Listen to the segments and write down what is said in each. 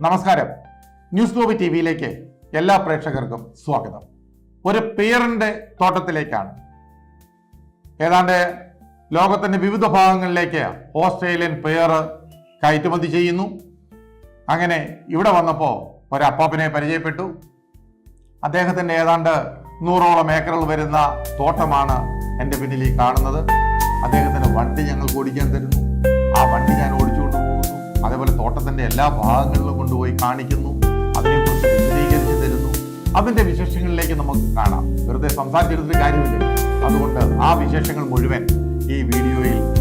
നമസ്കാരം. News gobi T വിയിലേക്ക് എല്ലാ പ്രേക്ഷകർക്കും സ്വാഗതം. ഒരു പേരന്റെ തോട്ടത്തിലേക്കാണ്. ഏതാണ്ട് ലോകത്തിന്റെ വിവിധ ഭാഗങ്ങളിലേക്ക് ഓസ്ട്രേലിയൻ പേർ കയറ്റുമതി ചെയ്യുന്നു. അങ്ങനെ ഇവിടെ വന്നപ്പോൾ ഒരു അപ്പാപ്പനെ പരിചയപ്പെട്ടു. അദ്ദേഹത്തിന്റെ ഏതാണ്ട് നൂറോളം ഏക്കറുകൾ വരുന്ന തോട്ടമാണ് എന്റെ പിന്നിൽ ഈ കാണുന്നത്. അദ്ദേഹത്തിന്റെ വണ്ടി ഞങ്ങൾ ഓടിക്കാൻ തരുന്നു. ആ വണ്ടി ഞാൻ അതേപോലെ തോട്ടത്തിന്റെ എല്ലാ ഭാഗങ്ങളിലും കൊണ്ടുപോയി കാണിക്കുന്നു. അതിനെക്കുറിച്ച് വിശദീകരിച്ച് തരുന്നു. അതിന്റെ വിശേഷങ്ങളിലേക്ക് നമുക്ക് കാണാം. വെറുതെ സംസാരിച്ചിരുന്നിട്ട് കാര്യമില്ല. അതുകൊണ്ട് ആ വിശേഷങ്ങൾ മുഴുവൻ ഈ വീഡിയോയിൽ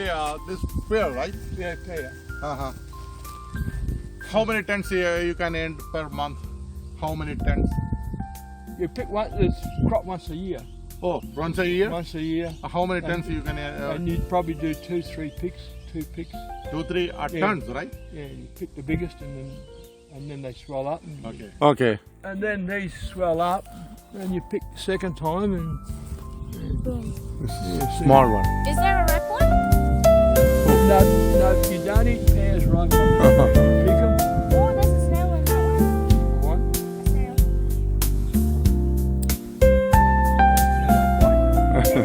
Yeah, this fair, right? Yeah, fair. Uh-huh. How many tents uh, you can end per month? How many tents? You pick one, this crop once a year. Oh, once a year? Once a year. Uh, How many tents you can uh, and you'd probably do two, three picks, two picks. two, three uh, Yeah. tons, right? Yeah, you pick the biggest and then and then they swell up. And, Okay. Okay. and then these swell up. And you pick the second time and. Yeah, see. Small one. Is there a red one? No, no, you don't eat pears right from the Pick them. Oh, there's a snail in that one. One. A snail.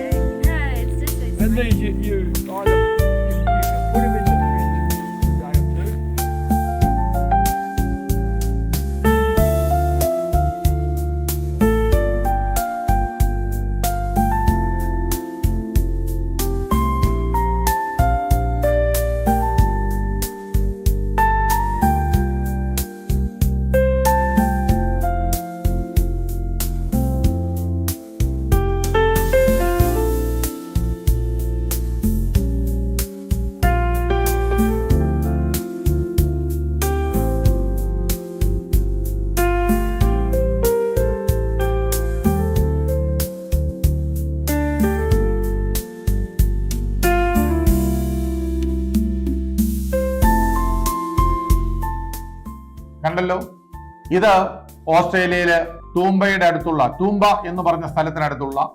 yeah, it's just it's And these you, you either കണ്ടല്ലോ? ഇത് ഓസ്ട്രേലിയയിലെ തൂമ്പയുടെ അടുത്തുള്ള തൂമ്പ എന്ന് പറഞ്ഞ സ്ഥലത്തിനടുത്തുള്ള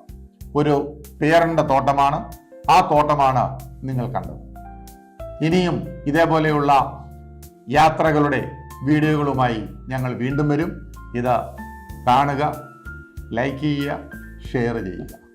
ഒരു പേരന്റെ തോട്ടമാണ്. ആ തോട്ടമാണ് നിങ്ങൾ കണ്ടത്. ഇനിയും ഇതേപോലെയുള്ള യാത്രകളുടെ വീഡിയോകളുമായി ഞങ്ങൾ വീണ്ടും വരും. ഇത് കാണുക ലൈക്ക് ചെയ്യുക ഷെയർ ചെയ്യുക.